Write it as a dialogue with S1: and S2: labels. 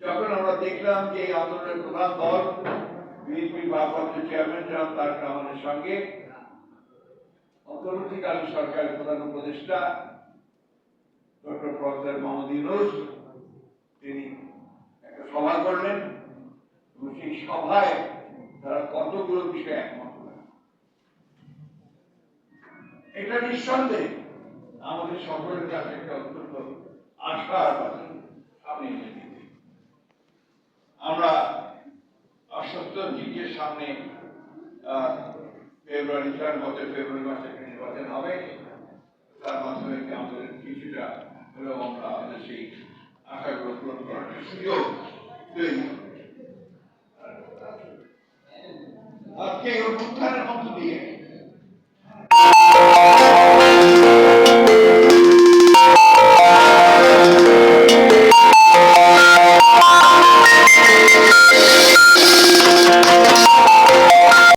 S1: যখন আমরা দেখলাম যে এই আন্দোলনের প্রধান দল বিএনপি ভারপ্রাপ্ত চেয়ারম্যান জনাব তারেক রহমানের সঙ্গে অন্তর্বর্তীকালীন সরকারের প্রধান উপদেষ্টা ডক্টর প্রফেসর মোহাম্মদ সভা করলেন এবং সেই সভায় তারা কতগুলো বিষয়ে একমত এটা নিঃসন্দেহে আমাদের সকলের কাছে একটা অত্যন্ত কথা সামনে এনে দিবে আমরা আশ্বস্ত দিকের সামনে ফেব্রুয়ারি চার বছর ফেব্রুয়ারি মাসে একটা নির্বাচন হবে। তার মাধ্যমে আমাদের কিছুটা হলেও আমরা আমাদের সেই আশাগুলো পূরণ করার সুযোগ তৈরি হবে। আজকে এই অভ্যুত্থানের মধ্য দিয়ে